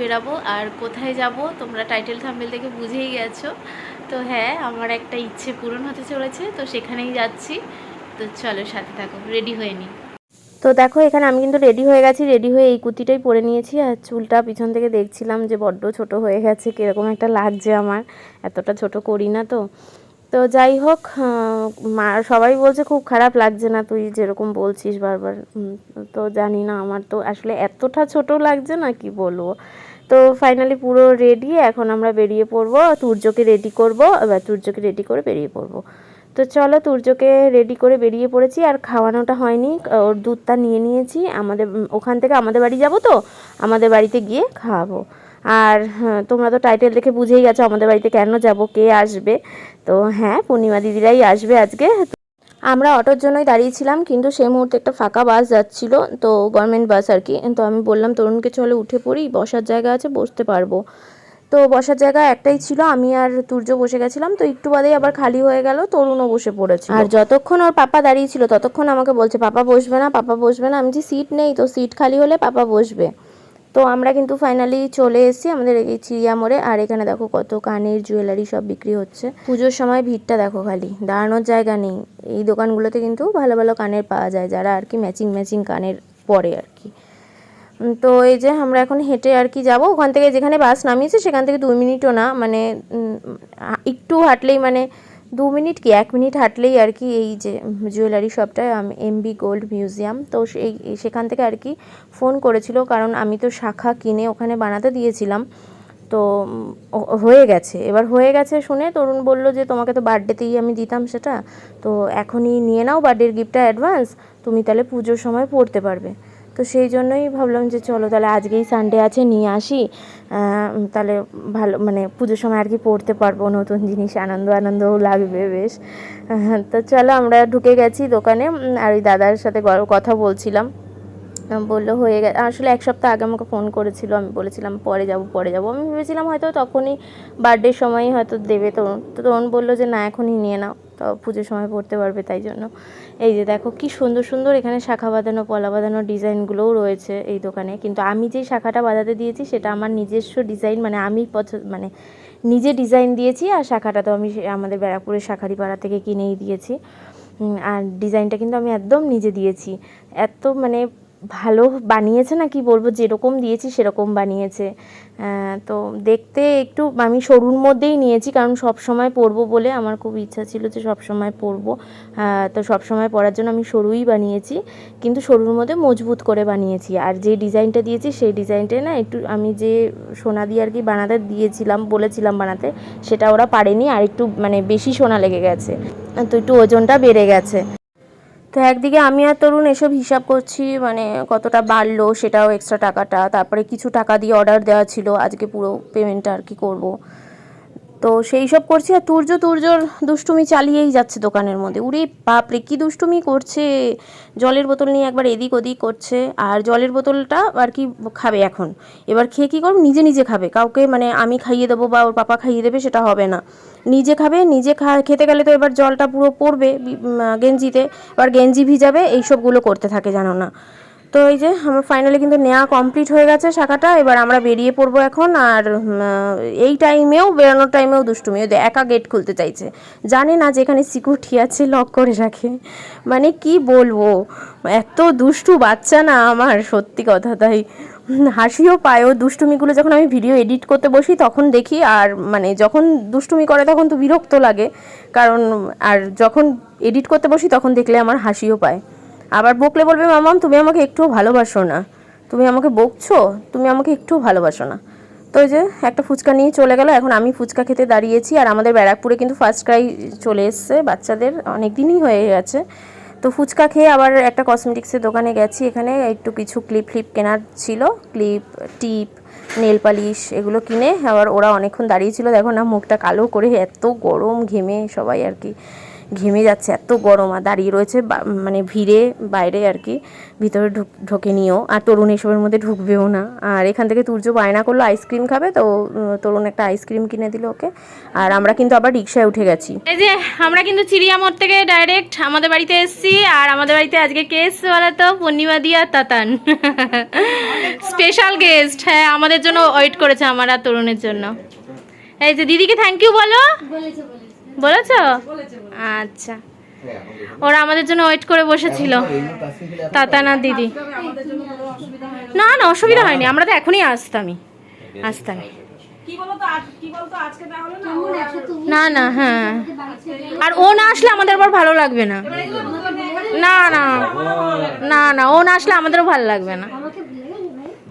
বেরাবো আর কোথায় যাব তোমরা টাইটেল থাম্বেল থেকে বুঝেই গেছো। তো হ্যাঁ আমার একটা ইচ্ছে পূরণ হতে চলেছে, তো সেখানেই যাচ্ছি। তো চলো সাথে থাকো রেডি হয়ে নিই তো দেখো, এখানে আমি কিন্তু রেডি হয়ে গেছি রেডি হয়ে এই কুর্তিটাই পরে নিয়েছি আর চুলটা পিছন থেকে দেখছিলাম যে বড্ড ছোট হয়ে গেছে, কীরকম একটা লাগছে আমার, এতটা ছোট করি না তো। তো যাই হোক মা, সবাই বলছে খুব খারাপ লাগছে না তুই যেরকম বলছিস বারবার তো জানি না, আমার তো আসলে এতটা ছোট লাগছে না, কি বলব? তো ফাইনালি পুরো রেডি এখন আমরা বেরিয়ে পড়ব সূর্যকে রেডি করব এবার সূর্যকে রেডি করে বেরিয়ে পড়ব। তো চলো তুর্যকে রেডি করে বেরিয়ে পড়েছি আর খাওয়ানোটা হয়নি ওর দুধটা নিয়ে নিয়েছি আমাদের ওখান থেকে আমাদের বাড়ি যাব তো আমাদের বাড়িতে গিয়ে খাওয়াবো। আর হ্যাঁ, তোমরা তো টাইটেল দেখে বুঝেই গেছো আমাদের বাড়িতে কেন যাব কে আসবে? তো হ্যাঁ পূর্ণিমা দিদিরাই আসবে আজকে। আমরা অটোর জন্যই দাঁড়িয়েছিলাম কিন্তু সেই মুহূর্তে একটা ফাঁকা বাস যাচ্ছিল, তো গভর্নমেন্ট বাস আর কি। তো আমি বললাম, তরুণকে চলে উঠে পড়ি, বসার জায়গা আছে, বসতে পারব। তো বসার জায়গা একটাই ছিল, আমি আর তুর্য বসে গেছিলাম, তো একটু বাদেই আবার খালি হয়ে গেল, তরুণও বসে পড়েছে আর যতক্ষণ ওর পাপা দাঁড়িয়ে ছিল, ততক্ষণ আমাকে বলছে, পাপা বসবে না, পাপা বসবে না। আমি যে সিট নেই, তো সিট খালি হলে পাপা বসবে। তো আমরা কিন্তু ফাইনালি চলে এসেছি আমাদের এই চিড়িয়া মোড়ে। আর এখানে দেখো কত কানের জুয়েলারি সব বিক্রি হচ্ছে। পুজোর সময় ভিড়টা দেখো খালি, দাঁড়ানোর জায়গা নেই। এই দোকানগুলোতে কিন্তু ভালো ভালো কানের পাওয়া যায়, যারা আর কি ম্যাচিং ম্যাচিং কানের পরে আর কি। তো এই যে আমরা এখন হেঁটে আর কি যাব। ওখান থেকে যেখানে বাস নামিয়েছে, সেখান থেকে দুই মিনিটও না মানে একটু হাঁটলেই মানে দু মিনিট কি? এক মিনিট হাঁটলেই আর কি এই যে জুয়েলারি শপটা এমবি গোল্ড মিউজিয়াম তো সেই সেখান থেকে আর কি ফোন করেছিল। কারণ আমি তো শাখা কিনে ওখানে বানাতে দিয়েছিলাম। তো হয়ে গেছে। এবার হয়ে গেছে শুনে তরুণ বলল যে, তোমাকে তো বার্থডেতেই আমি দিতাম সেটা। তো এখনই নিয়ে নাও বার্থডের গিফটটা অ্যাডভান্স। তুমি তাহলে পুজোর সময় পড়তে পারবে। তো সেই জন্যই ভাবলাম যে চলো তাহলে আজকেই সানডে আছে, নিয়ে আসি। তাহলে ভালো মানে পুজোর সময় আর কি পড়তে পারব, নতুন জিনিস, আনন্দ আনন্দও লাগবে বেশ। তো চলো আমরা ঢুকে গেছি দোকানে আর ওই দাদার সাথে কথা বলছিলাম। বলল হয়ে গেছে, আসলে এক সপ্তাহ আগে আমাকে ফোন করেছিল, আমি বলেছিলাম পরে যাব পরে যাব। আমি ভেবেছিলাম হয়তো তখনই বার্থডের সময়ই হয়তো দেবে তরুণ। তো তরুণ বলল যে না, এখনই নিয়ে নাও। তো পুজোর সময় পড়তে পারবে তাই জন্য। এই যে দেখো কি সুন্দর সুন্দর এখানে শাখা বাঁধানো, পলা বাঁধানো ডিজাইনগুলোও রয়েছে এই দোকানে। কিন্তু আমি যেই শাখাটা বাঁধাতে দিয়েছি সেটা আমার নিজস্ব ডিজাইন মানে আমি পছন্দ মানে নিজে ডিজাইন দিয়েছি আর শাখাটা তো আমি আমাদের ব্যারাকপুরের শাখারি পাড়া থেকে কিনেই দিয়েছি। আর ডিজাইনটা কিন্তু আমি একদম নিজে দিয়েছি। এত মানে ভালো বানিয়েছে না কি বলব? যেরকম দিয়েছি সেরকম বানিয়েছে। তো দেখতে একটু আমি সরুর মধ্যেই নিয়েছি, কারণ সব সময় পরবো বলে আমার খুব ইচ্ছা ছিল যে সব সময় পরবো তো সব সময় পরার জন্য আমি সরুই বানিয়েছি, কিন্তু সরুর মধ্যে মজবুত করে বানিয়েছি। আর যে ডিজাইনটা দিয়েছি সেই ডিজাইনটা না একটু আমি যে সোনা দিয়ে আর কি বানাতে দিয়েছিলাম, বলেছিলাম বানাতে, সেটা ওরা পারেনি। আর একটু মানে বেশি সোনা লেগে গেছে। তো একটু ওজনটা বেড়ে গেছে। তো একদিকে আমি আর তরুণ এসব হিসাব করছি মানে কতটা বাড়লো সেটাও এক্সট্রা টাকাটা, তারপরে কিছু টাকা দিয়ে অর্ডার দেওয়া ছিল, আজকে পুরো পেমেন্টটা আর কি করব। তো সেই সব করছি আর তুর্য, তুর্যর দুষ্টুমি চালিয়েই যাচ্ছে দোকানের মধ্যে। উরে বাপরে, কি দুষ্টুমি করছে? জলের বোতল নিয়ে একবার এদিক ওদিক করছে, আর জলের বোতলটা আর কি খাবে এখন? এবার খেয়ে কী করবে? নিজে নিজে খাবে। কাউকে মানে আমি খাইয়ে দেবো বা ওর পাপা খাইয়ে দেবে সেটা হবে না। নিজে খাবে, নিজে খা, খেতে গেলে তো এবার জলটা পুরো পড়বে গেঞ্জিতে। এবার গেঞ্জি ভিজাবে এইসবগুলো করতে থাকে জানো না। তো এই যে আমার ফাইনালি কিন্তু নেওয়া কমপ্লিট হয়ে গেছে শাখাটা, এবার আমরা বেরিয়ে পড়ব এখন, আর এই টাইমেও বেরোনোর টাইমেও দুষ্টুমি, ওই একা গেট খুলতে চাইছে। জানে না যে এখানে সিকিউরিটি আছে লক করে রাখে। মানে কি বলব, এত দুষ্টু বাচ্চা না আমার, সত্যি কথা তাই। হাসিও পায়, ও দুষ্টুমিগুলো যখন আমি ভিডিও এডিট করতে বসি, তখন দেখি, আর মানে যখন দুষ্টুমি করে, তখন তো বিরক্ত লাগে। কারণ, আর যখন এডিট করতে বসি, তখন দেখলে আমার হাসিও পায়। আবার বকলে বলবে, মামাম, তুমি আমাকে একটুও ভালোবাসো না। তুমি আমাকে বকছো, তুমি আমাকে একটুও ভালোবাসো না। তো ওই যে একটা ফুচকা নিয়ে চলে গেল। এখন আমি ফুচকা খেতে দাঁড়িয়েছি আর আমাদের ব্যারাকপুরে কিন্তু ফার্স্ট ক্রাই চলে এসছে বাচ্চাদের, অনেক দিনই হয়ে গেছে। তো ফুচকা খেয়ে আবার একটা কসমেটিক্সের দোকানে গেছি। এখানে একটু কিছু ক্লিপ ফ্লিপ কেনার ছিল। ক্লিপ টিপ নেল পালিশ এগুলো কিনে আবার ওরা অনেকক্ষণ দাঁড়িয়ে ছিল। দেখো না, মুখটা কালো করে এত গরম ঘেমে সবাই আর কি। ঘেমে যাচ্ছে এত গরম আর দাঁড়িয়ে রয়েছে বা- মানে ভিড়ে বাইরে আর কি ভিতরে ঢুক ঢোকে নিও। আর তরুণ এসবের মধ্যে ঢুকবেও না। আর এখান থেকে তুর্য বায়না করল আইসক্রিম খাবে তো তরুণ একটা আইসক্রিম কিনে দিল ওকে। আর আমরা কিন্তু আবার রিক্সায় উঠে গেছি। এই যে আমরা কিন্তু চিড়িয়ামোড় থেকে ডাইরেক্ট আমাদের বাড়িতে এসেছি। আর আমাদের বাড়িতে আজকে কে এসছে তো পূর্ণিমা দিয়া তাতান। স্পেশাল গেস্ট হ্যাঁ আমাদের জন্য ওয়েট করেছে আমার আর তরুণের জন্য। এই যে দিদিকে থ্যাংক ইউ বলো। বলেছ? আচ্ছা। ওরা আমাদের জন্য ওয়েট করে বসেছিল। তাতান দিদি। না না অসুবিধা হয়নি। আমরা তো এখনই আসতামই। আসতামই। না না হ্যাঁ। আর ও না আসলে আমাদের আবার ভালো লাগবে না। না না। না। না ও না আসলে আমাদেরও ভালো লাগবে না।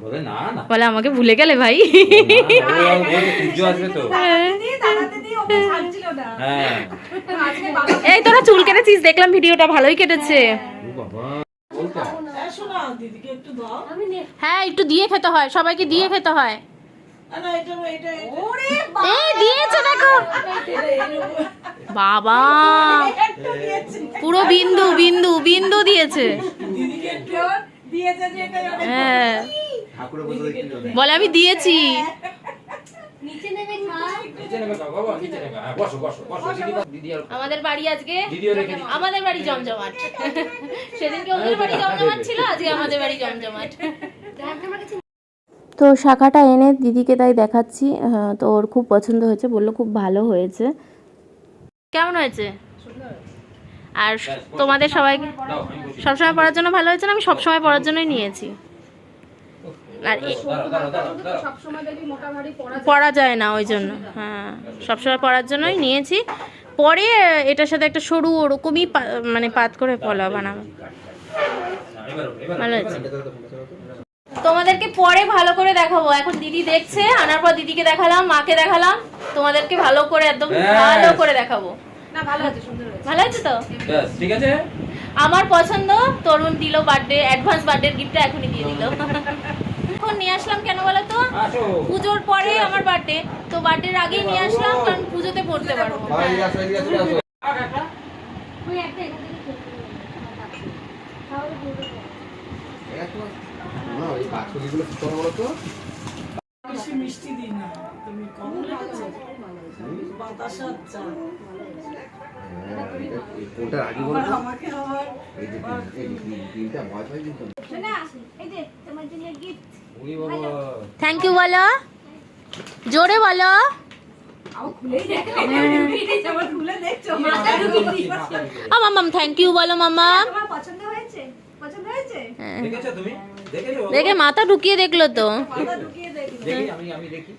বলে না না। বলে আমাকে ভুলে গেলে ভাই। আসবে তো। হ্যাঁ এই তোরা চুল কেটেছিস দেখলাম ভিডিওটা ভালোই কেটেছে। ও বাবা। বলতে হ্যাঁ একটু দিয়ে খেতে হয় সবাইকে দিয়ে খেতে হয়। এই দিয়েছে দেখো। বাবা। পুরো বিন্দু বিন্দু বিন্দু দিয়েছে। হ্যাঁ। বলে আমি দিয়েছি নিচে নেবে খাও, বাবা নিচে নেবে হ্যাঁ বসো বসো বসো দিদি দিদি আর আমাদের বাড়ি আজকে আমাদের বাড়ি জমজমাট। সেদিনকে ওদের বাড়ি জমজমাট ছিল আজকে আমাদের বাড়ি জমজমাট। তো শাখাটা এনে দিদিকে তাই দেখাচ্ছি। তো ওর খুব পছন্দ হয়েছে বলল খুব ভালো হয়েছে। কেমন হয়েছে? আর তোমাদের সবাইকে সবসময় পড়ার জন্য ভালো হয়েছে না? আমি সবসময় পড়ার জন্যই নিয়েছি। আর যায়। না ওই জন্য হ্যাঁ। সবসময় পড়ার জন্যই নিয়েছি। পরে এটার সাথে একটা সরু ওরকমই পা- মানে পাত করে পলা বানাবো। ভালো তোমাদেরকে পরে ভালো করে দেখাবো। এখন দিদি দেখছে আনার পর দিদিকে দেখালাম মাকে দেখালাম। তোমাদেরকে ভালো করে একদম ভালো করে দেখাবো। ভালো হয়েছে তো? ঠিক আছে? আমার পছন্দ তরুণ দিল বার্থডে অ্যাডভান্স বার্থডে গিফটটা এখনই দিয়ে দিল। এখন নিয়ে আসলাম কেন বলো তো? পুজোর পরে আমার বার্থডে তো বার্থডের আগেই নিয়ে আসলাম কারণ পুজোতে পড়তে পারব। মিষ্টি দিই না তুমি কম রেখেছো চা। কোনটার আগে আবার আমাকে আবার এই যে এই তিনটা ভয় পাই কিন্তু। ওই বাবা থ্যাংক ইউ বলো। জোরে বলো। মামাম। থ্যাংক ইউ বলো মামা দেখেছ তুমি? দেখেছ দেখে মাথা ঢুকিয়ে দেখল তো। দেখি আমি আমি দেখি।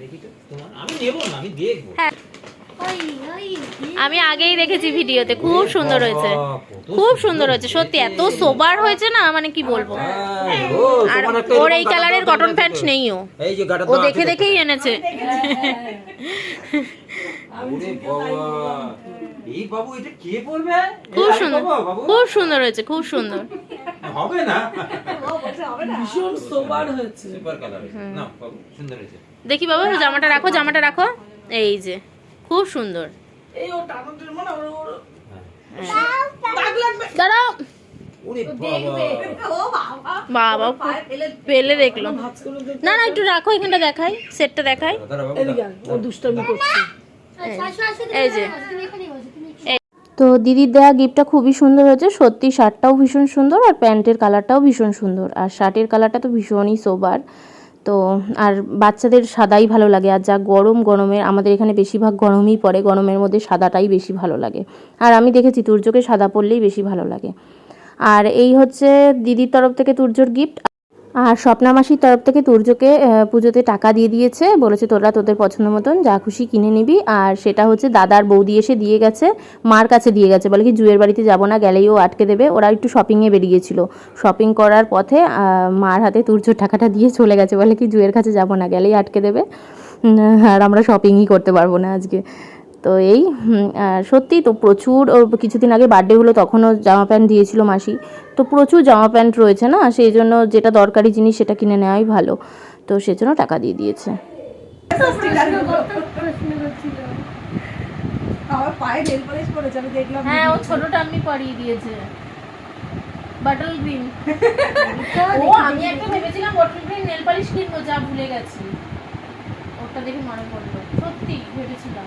দেখি তো আমি নেব না আমি দেখব। হ্যাঁ। আমি আগেই দেখেছি ভিডিওতে খুব সুন্দর হয়েছে। খুব সুন্দর হয়েছে সত্যি এত সোবার হয়েছে না মানে কি বলব? হ্যাঁ, আর ওর এই কালারের কটন। প্যান্ট নেইও এই ও দেখে দেখেই এনেছে। ওরে বাবু। এটা কে বলবে? খুব সুন্দর খুব সুন্দর হয়েছে খুব সুন্দর। হবে না? ভীষণ সোবার হয়েছে। সুপার কালার না বাবু সুন্দর হয়েছে। দেখি বাবা জামাটা রাখো জামাটা রাখো। এই যে। খুব সুন্দর। এই ও টানাটের মানে ওর ওর হ্যাঁ। বাবা। পেলে দেখল। না না একটু রাখো এখানটা দেখাই সেটটা দেখাই। এই যে তো দিদির দেওয়া গিফটটা খুবই সুন্দর হয়েছে। সত্যি শার্টটাও ভীষণ সুন্দর আর প্যান্টের কালারটাও ভীষণ সুন্দর। আর শার্টের কালারটা তো ভীষণই সোবার। তো আর বাচ্চাদের সাদাই ভালো লাগে। আর যা গরম, গরমের, আমাদের এখানে বেশিরভাগ গরমই পড়ে, গরমের মধ্যে সাদাটাই বেশি ভালো লাগে। আর আমি দেখেছি তুর্যকে সাদা পরলেই বেশি ভালো লাগে। আর এই হচ্ছে দিদির তরফ থেকে তুর্যর গিফট আর স্বপ্না মাসির তরফ থেকে তুর্যকে পুজোতে টাকা দিয়ে দিয়েছে। বলেছে, তোরা তোদের পছন্দ মতন যা খুশি কিনে নিবি। আর সেটা হচ্ছে, দাদার বৌদি এসে দিয়ে গেছে, মার কাছে দিয়ে গেছে। বলে কি, জুয়ের বাড়িতে যাব না, গেলেই ও আটকে দেবে। ওরা একটু শপিংয়ে বেরিয়েছিল। শপিং করার পথে মার হাতে তুর্যর টাকাটা দিয়ে চলে গেছে। বলে কি, জুয়ের কাছে যাব না, গেলেই আটকে দেবে। আর আমরা শপিংই করতে পারব না আজকে। তো এই সত্যি তো প্রচুর ওর কিছুদিন আগে বার্থডে হলো তখনও জামা প্যান্ট দিয়েছিল মাসি। তো প্রচুর জামা প্যান্ট রয়েছে না? সেই জন্য যেটা দরকারি জিনিস সেটা কিনে নেওয়াই ভালো। তো সেজন্য টাকা দিয়ে দিয়েছে। আমার পায়ে নেল পালিশ করেছে আমি দেখলাম। হ্যাঁ ও ছোটটা আমি পরিয়ে দিয়েছে। বাটল গ্রিন ও আমি একটা ভেবেছিলাম বটল গ্রিন নেল পালিশ কিনবো যা ভুলে গেছি। ওটা দেখে মনে পড়ল। সত্যি ভেবেছিলাম।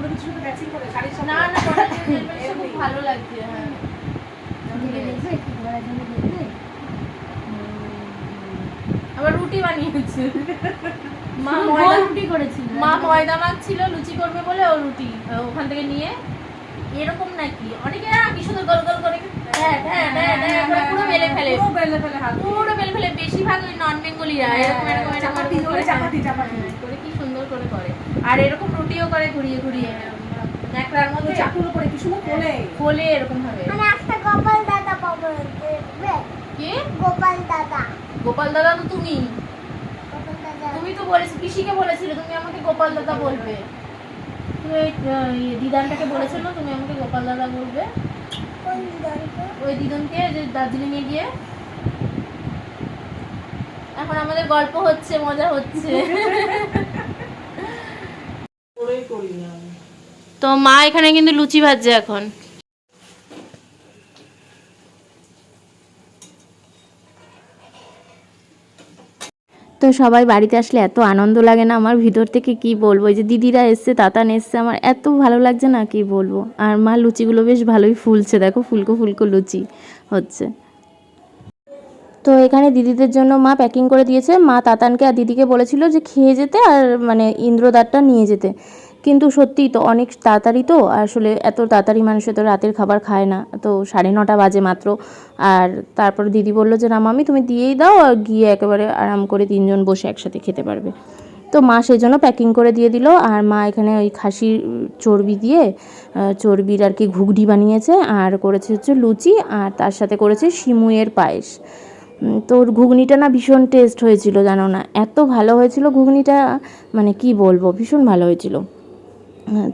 কোনো কিছু তো ম্যাচিং করে শাড়ির সাথে? না না খুব ভালো লাগছে হ্যাঁ। আবার রুটি বানিয়েছে। মা ময়দা রুটি করেছিল। মা ময়দা মাখছিল লুচি করবে বলে ও রুটি ওখান থেকে নিয়ে এরকম নাকি? অনেকে না কি সুন্দর গোল গোল করে হ্যাঁ হ্যাঁ হ্যাঁ হ্যাঁ করে পুরো বেলে ফেলে। পুরো বেলে ফেলে পুরো বেলে ফেলে বেশিরভাগ ওই নন বেঙ্গলিরা এরকম এরকম চাপাতি করে চাপাতি চাপাতি। হ্যাঁ, করে কি সুন্দর করে করে। আর এরকম রুটিও করে ঘুরিয়ে ঘুরিয়ে ন্যাকড়ার মধ্যে চাকুর উপরে কি সুন্দর কোলে এরকম ভাবে। মানে একটা গোপাল দাদা পাবো দেখবে? গোপাল দাদা। গোপাল দাদা তো তুমি। তুমি তো বলেছি পিসিকে বলেছিলে তুমি আমাকে গোপাল দাদা বলবে। তুমি ওই ইয়ে, দিদানটাকে বলেছিল তুমি আমাকে গোপাল দাদা বলবে। ওই দিদনকে যে দার্জিলিং এ গিয়ে। এখন আমাদের গল্প হচ্ছে মজা হচ্ছে করেই করি না আমি। তো মা এখানে কিন্তু লুচি ভাজছে এখন। তো সবাই বাড়িতে আসলে এত আনন্দ লাগে না আমার? ভিতর থেকে কি বলব? এই যে দিদিরা এসছে, তাতান এসছে, আমার এত ভালো লাগছে না কি বলব? আর মা লুচিগুলো বেশ ভালোই ফুলছে, দেখো ফুলকো ফুলকো লুচি হচ্ছে। তো এখানে দিদিদের জন্য মা প্যাকিং করে দিয়েছে। মা তাতানকে আর দিদিকে বলেছিল যে খেয়ে যেতে আর মানে ইন্দ্রদারটা নিয়ে যেতে। কিন্তু সত্যিই তো অনেক তাড়াতাড়ি তো আসলে এত তাড়াতাড়ি মানুষ তো রাতের খাবার খায় না। তো সাড়ে নটা বাজে মাত্র। আর তারপর দিদি বলল যে না মামি তুমি দিয়েই দাও আর গিয়ে একেবারে আরাম করে তিনজন বসে একসাথে খেতে পারবে। তো মা সেই জন্য প্যাকিং করে দিয়ে দিল। আর মা এখানে ওই খাসির চর্বি দিয়ে চর্বির আর কি ঘুগনি বানিয়েছে। আর করেছে হচ্ছে লুচি আর তার সাথে করেছে শিমুয়ের পায়েস। তো ঘুগনিটা না ভীষণ টেস্ট হয়েছিল জানো না? এত ভালো হয়েছিল ঘুগনিটা মানে কি বলব ভীষণ ভালো হয়েছিল। হ্যাঁ,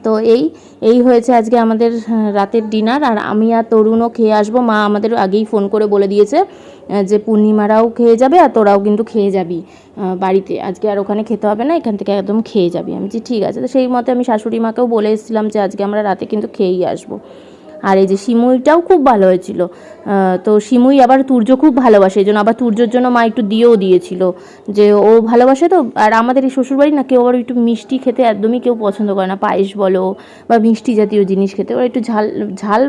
তো এই এই হয়েছে আজকে আমাদের রাতের ডিনার। আর আমি আর তরুণও খেয়ে আসব। মা আমাদের আগেই ফোন করে বলে দিয়েছে যে পূর্ণিমারাও খেয়ে যাবে আর তোরাও কিন্তু খেয়ে যাবি বাড়িতে। আজকে আর ওখানে খেতে হবে না, এখান থেকে একদম খেয়ে যাবি। আমি যে ঠিক আছে। তো সেই মতে আমি শাশুড়ি মাকেও বলে এসেছিলাম যে আজকে আমরা রাতে কিন্তু খেয়েই আসব। আর এই যে সিমুইটাও খুব ভালো হয়েছিল। তো সিমুই আবার তুর্য খুব ভালোবাসে, এই জন্য আবার তুর্যর জন্য মা একটু দিয়েও দিয়েছিল যে ও ভালোবাসে তো। আর আমাদের এই শ্বশুরবাড়ি না কেউ আবার একটু মিষ্টি খেতে একদমই কেউ পছন্দ করে না, পায়েস বলো বা মিষ্টি জাতীয় জিনিস খেতে। ওরা একটু ঝাল ঝাল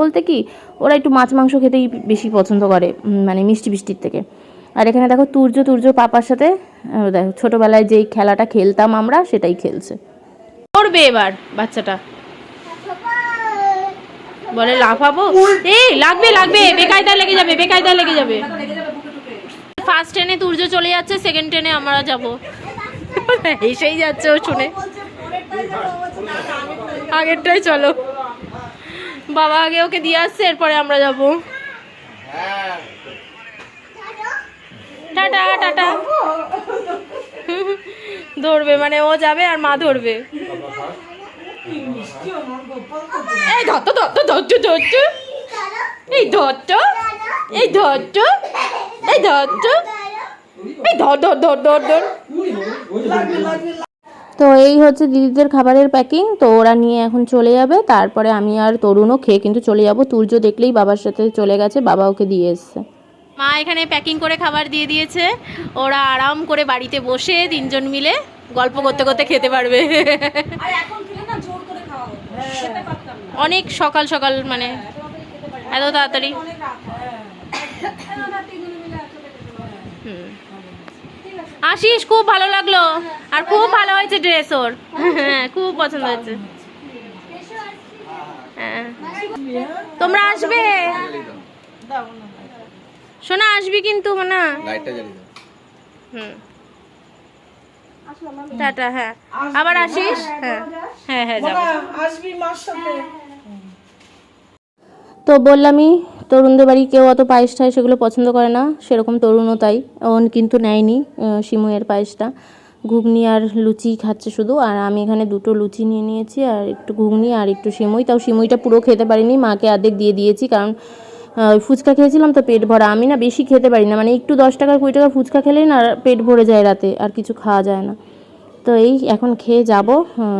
বলতে কি, ওরা একটু মাছ মাংস খেতেই বেশি পছন্দ করে মানে মিষ্টি মিষ্টির থেকে। আর এখানে দেখো তুর্য তুর্য পাপার সাথে দেখো ছোটোবেলায় যেই খেলাটা খেলতাম আমরা সেটাই খেলছে। করবে এবার বাচ্চাটা। বলে, লাফাবো? এই, লাগবে লাগবে বেকায়দা লেগে যাবে বেকায়দা লেগে যাবে। ফার্স্ট ট্রেনে তুর্য চলে যাচ্ছে সেকেন্ড ট্রেনে আমরা যাব। এসেই যাচ্ছে ও শুনে। আগেরটাই চলো। বাবা আগে ওকে দিয়ে আসছে, এরপরে আমরা যাব। Tata tata. ধরবে মানে ও যাবে আর মা ধরবে। এই ধরতো ধরতো ধরতো ধরতো এই ধরতো এই ধরতো এই এই ধর ধর ধর ধর ধর তো এই হচ্ছে দিদিদের খাবারের প্যাকিং তো ওরা নিয়ে এখন চলে যাবে। তারপরে আমি আর তরুণও খেয়ে কিন্তু চলে যাব। তুর্য দেখলেই বাবার সাথে চলে গেছে বাবা ওকে দিয়ে এসছে। মা এখানে প্যাকিং করে খাবার দিয়ে দিয়েছে। ওরা আরাম করে বাড়িতে বসে তিনজন মিলে গল্প করতে করতে খেতে পারবে। না অনেক সকাল সকাল মানে এত তাড়াতাড়ি। হয়। হ্যাঁ। আশিস খুব ভালো লাগল। আর খুব ভালো হয়েছে ড্রেস ওর। হ্যাঁ খুব পছন্দ হয়েছে। হ্যাঁ তোমরা আসবে? শোনা আসবি কিন্তু না লাইটটা হুম। টাটা হ্যাঁ। আবার আসিস? হ্যাঁ হ্যাঁ। হ্যাঁ আসবি মার সাথে। তো বললামই তরুণদের বাড়ি কেউ অত পায়েস টায়েস সেগুলো পছন্দ করে না সেরকম তরুণও তাই। ওন কিন্তু নেয়নি সিমুয়ের পায়েসটা। ঘুগনি আর লুচি খাচ্ছে শুধু আর আমি এখানে দুটো লুচি নিয়ে নিয়েছি আর একটু ঘুগনি আর একটু সিমুই। তাও সিমুইটা পুরো খেতে পারিনি মাকে অর্ধেক দিয়ে দিয়েছি কারণ ফুচকা খেয়েছিলাম তো পেট ভরা। আমি না বেশি খেতে পারি না মানে একটু দশ টাকার কুড়ি টাকা ফুচকা খেলেই না পেট ভরে যায় রাতে আর কিছু খাওয়া যায় না। তো এই এখন খেয়ে যাব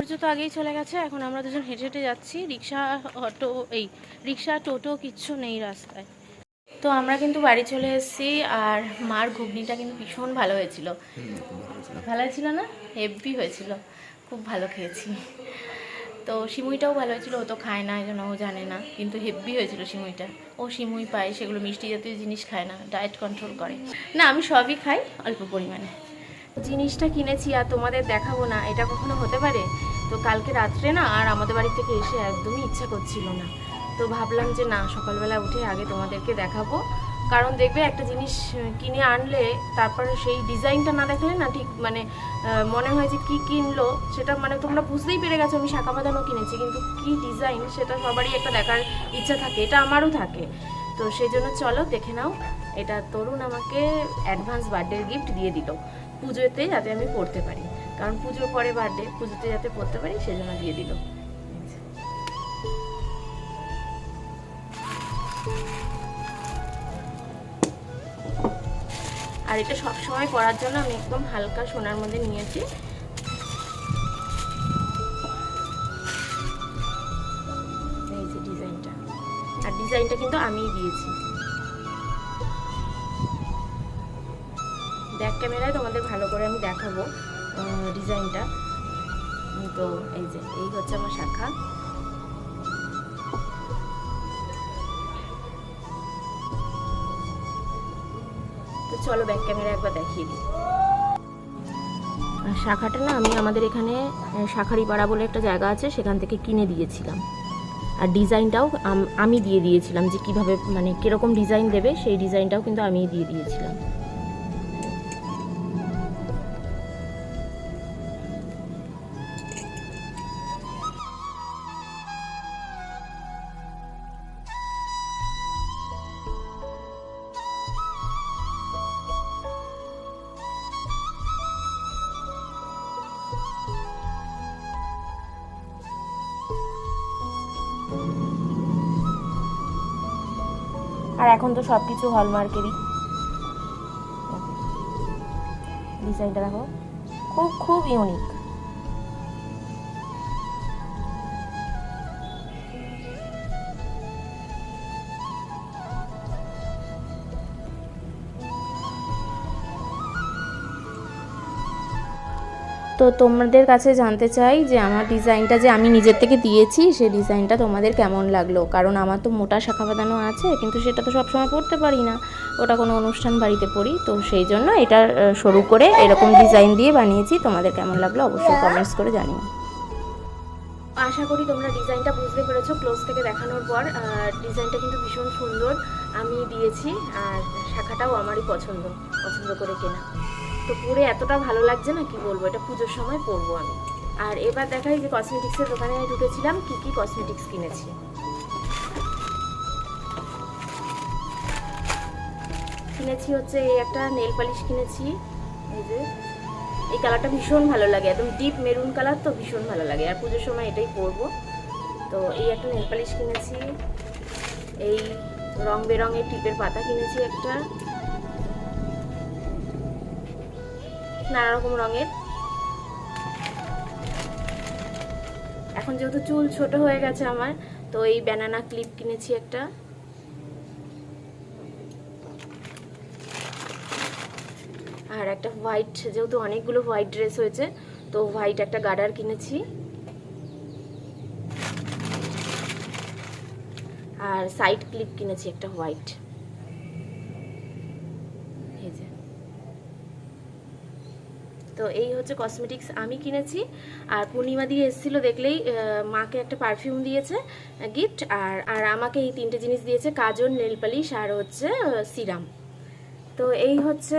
সূর্য তো আগেই চলে গেছে এখন আমরা দুজন হেঁটে হেঁটে যাচ্ছি। রিক্সা অটো এই রিক্সা টোটো কিচ্ছু নেই রাস্তায়। তো আমরা কিন্তু বাড়ি চলে এসেছি আর মার ঘুগনিটা কিন্তু ভীষণ ভালো হয়েছিল। ভালো হয়েছিল না? হেভি হয়েছিল। খুব ভালো খেয়েছি। তো সিমুইটাও ভালো হয়েছিল, ও তো খায় না এই জন্য ও জানে না। কিন্তু হেভি হয়েছিল সিমুইটা। ও সিমুই পায়, সেগুলো মিষ্টি জাতীয় জিনিস খায় না, ডায়েট কন্ট্রোল করে। না, আমি সবই খাই অল্প পরিমাণে। জিনিসটা কিনেছি আর তোমাদের দেখাবো না, এটা কখনো হতে পারে? তো কালকে রাত্রে না, আর আমাদের বাড়ি থেকে এসে একদমই ইচ্ছা করছিল না। তো ভাবলাম যে না, সকালবেলা উঠে আগে তোমাদেরকে দেখাবো। কারণ দেখবে একটা জিনিস কিনে আনলে তারপরে সেই ডিজাইনটা না দেখলে না ঠিক মানে মনে হয় যে কী কিনলো, সেটা মানে তোমরা বুঝতেই পেরে গেছো আমি শাখা বাঁধানো কিনেছি, কিন্তু কি ডিজাইন সেটা সবারই একটা দেখার ইচ্ছা থাকে, এটা আমারও থাকে। তো সেই জন্য চলো দেখে নাও, এটা তরুণ আমাকে অ্যাডভান্স বার্থডে গিফট দিয়ে দিল, পুজোতে যাতে আমি পড়তে পারি। কারণ পুজোর পরে বার্থডে পুজোতে যাতে পড়তে পারি সেজন্য দিয়ে দিল। আর এটা সব সময় পরার জন্য আমি একদম হালকা সোনার মধ্যে নিয়েছি। এই যে ডিজাইনটা। আর ডিজাইনটা কিন্তু আমিই দিয়েছি। ব্যাক ক্যামেরায় তোমাদের ভালো করে আমি দেখাবো ডিজাইনটা। তো এই যে, এই হচ্ছে আমার শাখা। চলো ব্যাক ক্যামেরা একবার দেখিয়ে দিই। শাখাটা না আমি আমাদের এখানে শাখারিপাড়া বলে একটা জায়গা আছে, সেখান থেকে কিনে দিয়েছিলাম। আর ডিজাইনটাও আমি দিয়ে দিয়েছিলাম যে কীভাবে মানে কীরকম ডিজাইন দেবে, সেই ডিজাইনটাও কিন্তু আমি দিয়ে দিয়েছিলাম। এখন তো সব কিছু হলমার্কেরই ডিজাইনটা দেখো। খুব খুব ইউনিক তো তোমাদের কাছে জানতে চাই যে আমার ডিজাইনটা যে আমি নিজের থেকে দিয়েছি সেই ডিজাইনটা তোমাদের কেমন লাগল? কারণ আমার তো মোটা শাখা বাঁধানো আছে, কিন্তু সেটা তো সবসময় পড়তে পারি না। ওটা কোনো অনুষ্ঠান বাড়িতে পড়ি তো সেই জন্য এটা শুরু করে এরকম ডিজাইন দিয়ে বানিয়েছি। তোমাদের কেমন লাগল অবশ্যই কমেন্টস করে জানিও। আশা করি তোমরা ডিজাইনটা বুঝতে পেরেছ। ক্লোজ থেকে দেখানোর পর ডিজাইনটা কিন্তু ভীষণ সুন্দর আমি দিয়েছি, আর শাখাটাও আমারই পছন্দ পছন্দ করে কেনা। তো পরে এতটা ভালো লাগছে না, কি বলব? এটা পুজোর সময় পরবো আমি। আর এবার দেখাই যে কসমেটিক্সের দোকানে ঢুকেছিলাম, কি কি কসমেটিক্স কিনেছি? কিনেছি হচ্ছে এই একটা নেল পালিশ কিনেছি। এই যে, এই কালারটা ভীষণ ভালো লাগে, একদম ডিপ মেরুন কালার তো ভীষণ ভালো লাগে। আর পুজোর সময় এটাই পরবো। তো এই একটা নেল পালিশ কিনেছি। এই রং বেরঙের টিপের পাতা কিনেছি একটা। নানা রকম রঙের। এখন যেহেতু চুল ছোট হয়ে গেছে আমার, তো এই ব্যানানা ক্লিপ কিনেছি একটা। আর একটা হোয়াইট যেহেতু অনেকগুলো হোয়াইট ড্রেস হয়েছে, তো হোয়াইট একটা গার্ডার কিনেছি। আর সাইড ক্লিপ কিনেছি একটা হোয়াইট এই যে তো এই হচ্ছে কসমেটিক্স আমি কিনেছি। আর পূর্ণিমা দিয়ে এসেছিল দেখলেই মাকে একটা পারফিউম দিয়েছে গিফট আর আর আমাকে এই তিনটে জিনিস দিয়েছে, কাজল নেল পালিশ আর হচ্ছে সিরাম তো এই হচ্ছে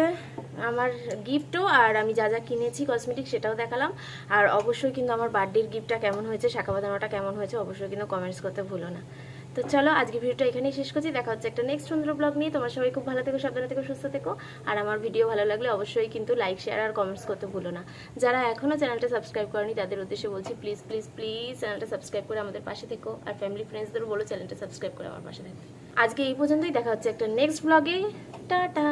আমার গিফটও আর আমি যা যা কিনেছি কসমেটিক সেটাও দেখালাম। আর অবশ্যই কিন্তু আমার বার্থডের গিফটটা কেমন হয়েছে শাখা বাঁধানোটা কেমন হয়েছে, অবশ্যই কিন্তু কমেন্টস করতে ভুলো না। তো চলো আজকে ভিডিওটা এখানেই শেষ করছি। দেখা হচ্ছে একটা নেক্সট সুন্দর ব্লগ নিয়ে। তোমার সবাই খুব ভালো থেকো, সাবধানে থেকো, সুস্থ থেকো। আর আমার ভিডিও ভালো লাগলে অবশ্যই কিন্তু লাইক শেয়ার আর কমেন্টস করতে ভুলো না। যারা এখনও চ্যানেলটা সাবস্ক্রাইব করেনি, তাদের উদ্দেশ্যে বলছি প্লিজ প্লিজ প্লিজ চ্যানেলটা সাবস্ক্রাইব করে আমাদের পাশে থেকো। আর ফ্যামিলি ফ্রেন্ডসদেরও বলো চ্যানেলটা সাবস্ক্রাইব করে আমার পাশে থাকতে আজকে এই পর্যন্তই। দেখা হচ্ছে একটা নেক্সট ব্লগে টাটা!